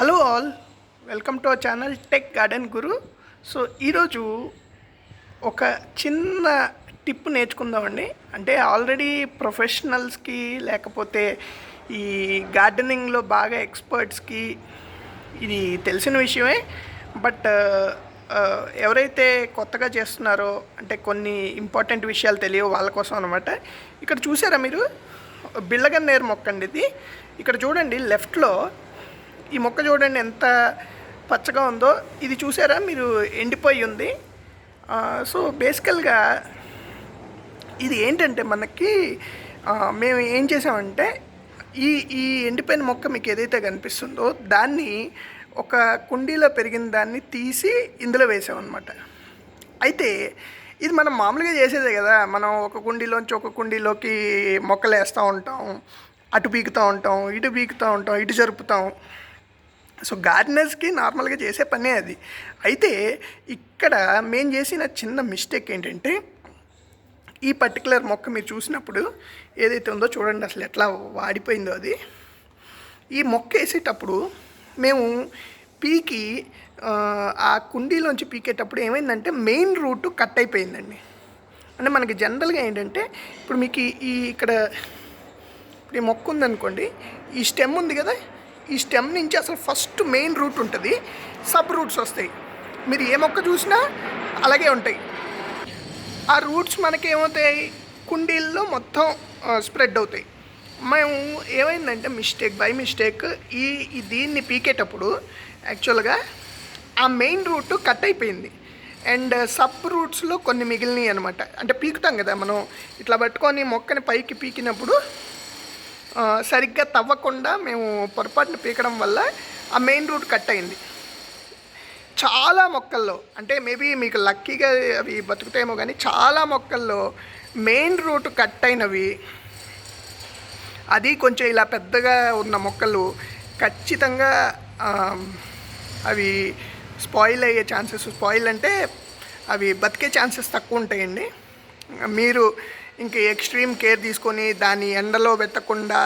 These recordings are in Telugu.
Hello all welcome to our channel tech garden guru. So ఈరోజు ఒక చిన్న టిప్ నేర్చుకుందామండి. అంటే ఆల్రెడీ ప్రొఫెషనల్స్కి లేకపోతే ఈ గార్డెనింగ్లో బాగా ఎక్స్పర్ట్స్కి ఇది తెలిసిన విషయమే. బట్ ఎవరైతే కొత్తగా చేస్తున్నారో అంటే కొన్ని ఇంపార్టెంట్ విషయాలు తెలియవు వాళ్ళ కోసం అనమాట ఇక్కడ చూసారా మీరు? బిళ్ళగన్నేరు మొక్క అండి ఇది. ఇక్కడ చూడండి లెఫ్ట్లో ఈ మొక్క చూడండి ఎంత పచ్చగా ఉందో. ఇది చూసారా? మీరు ఎండిపోయి ఉంది. సో బేసికల్గా ఇది ఏంటంటే మనకి మేము ఏం చేసామంటే ఈ ఈ ఎండిపోయిన మొక్క మీకు ఏదైతే కనిపిస్తుందో దాన్ని ఒక కుండీలో పెరిగిన దాన్ని తీసి ఇందులో వేసామన్నమాట. అయితే ఇది మనం మామూలుగా చేసేదే కదా. మనం ఒక కుండీలోంచి ఒక కుండీలోకి మొక్కలు వేస్తూ ఉంటాం. అటు పీకుతూ ఉంటాం ఇటు పీకుతూ ఉంటాం ఇటు జరుపుతాం. సో గార్డెనర్స్కి నార్మల్గా చేసే పనే అది. అయితే ఇక్కడ మేము చేసిన చిన్న మిస్టేక్ ఏంటంటే ఈ పర్టికులర్ మొక్క మీరు చూసినప్పుడు ఏదైతే ఉందో చూడండి అసలు ఎట్లా వాడిపోయిందో అది. ఈ మొక్క వేసేటప్పుడు మేము పీకి ఆ, కుండీలోంచి పీకేటప్పుడు ఏమైందంటే మెయిన్ రూట్ కట్ అయిపోయిందండి. అంటే మనకి జనరల్గా ఏంటంటే ఇప్పుడు మీకు ఈ- ఈ ఇక్కడ ఇప్పుడు ఈ మొక్క ఉందనుకోండి ఈ స్టెమ్ ఉంది కదా ఈ స్టెమ్ నుంచి అసలు ఫస్ట్ మెయిన్ రూట్ ఉంటుంది. సబ్ రూట్స్ వస్తాయి. మీరు ఏ మొక్క చూసినా అలాగే ఉంటాయి. ఆ రూట్స్ మనకి ఏమవుతాయి కుండీల్లో మొత్తం స్ప్రెడ్ అవుతాయి. మేము ఏమైందంటే మిస్టేక్ బై మిస్టేక్ ఈ దీన్ని పీకేటప్పుడు యాక్చువల్గా ఆ మెయిన్ రూట్ కట్ అయిపోయింది. అండ్ సబ్ రూట్స్లో కొన్ని మిగిలినాయి అనమాట అంటే పీకుతాం కదా మనం. ఇట్లా పట్టుకొని మొక్కని పైకి పీకినప్పుడు సరిగ్గా తవ్వకుండా మేము పొరపాటున పీకడం వల్ల ఆ మెయిన్ రూట్ కట్ అయింది. చాలా మొక్కల్లో అంటే మేబీ మీకు లక్కీగా అవి బతుకుతాయేమో కానీ చాలా మొక్కల్లో మెయిన్ రూట్ కట్ అయినవి అది కొంచెం ఇలా పెద్దగా ఉన్న మొక్కలు ఖచ్చితంగా అవి స్పాయిల్ అయ్యే ఛాన్సెస్ స్పాయిల్ అంటే అవి బతికే ఛాన్సెస్ తక్కువ ఉంటాయండి. మీరు ఇంకా ఎక్స్ట్రీమ్ కేర్ తీసుకొని దాన్ని ఎండలో పెట్టకుండా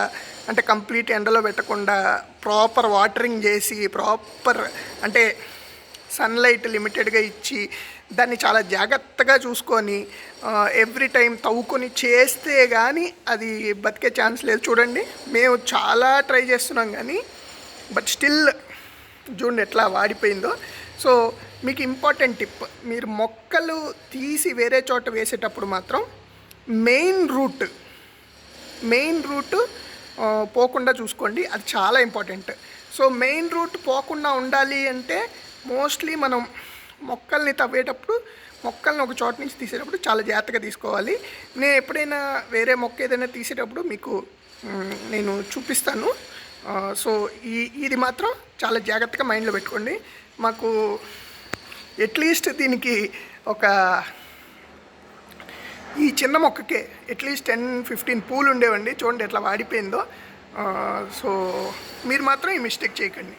అంటే కంప్లీట్ ఎండలో పెట్టకుండా ప్రాపర్ వాటరింగ్ చేసి ప్రాపర్ అంటే సన్లైట్ లిమిటెడ్గా ఇచ్చి దాన్ని చాలా జాగ్రత్తగా చూసుకొని ఎవ్రీ టైం తవ్వుకొని చేస్తే కానీ అది బతికే ఛాన్స్ లేదు. చూడండి మేము చాలా ట్రై చేస్తున్నాం కానీ బట్ స్టిల్ చూడండి ఎట్లా వాడిపోయిందో. సో మీకు ఇంపార్టెంట్ టిప్ మీరు మొక్కలు తీసి వేరే చోట వేసేటప్పుడు మాత్రం మెయిన్ రూట్ మెయిన్ రూట్ పోకుండా చూసుకోండి. అది చాలా ఇంపార్టెంట్. సో మెయిన్ రూట్ పోకుండా ఉండాలి అంటే మోస్ట్లీ మనం మొక్కల్ని తవ్వేటప్పుడు మొక్కల్ని ఒక చోట నుంచి తీసేటప్పుడు చాలా జాగ్రత్తగా తీసుకోవాలి. నేను ఎప్పుడైనా వేరే మొక్క ఏదైనా తీసేటప్పుడు మీకు నేను చూపిస్తాను. సో ఈ ఇది మాత్రం చాలా జాగ్రత్తగా మైండ్లో పెట్టుకోండి. మాకు అట్లీస్ట్ దీనికి ఒక ఈ చిన్న మొక్కకే అట్లీస్ట్ టెన్ ఫిఫ్టీన్ పూలు ఉండేవండి చూడండి ఎట్లా వాడిపోయిందో. సో మీరు మాత్రం ఈ మిస్టేక్ చేయకండి.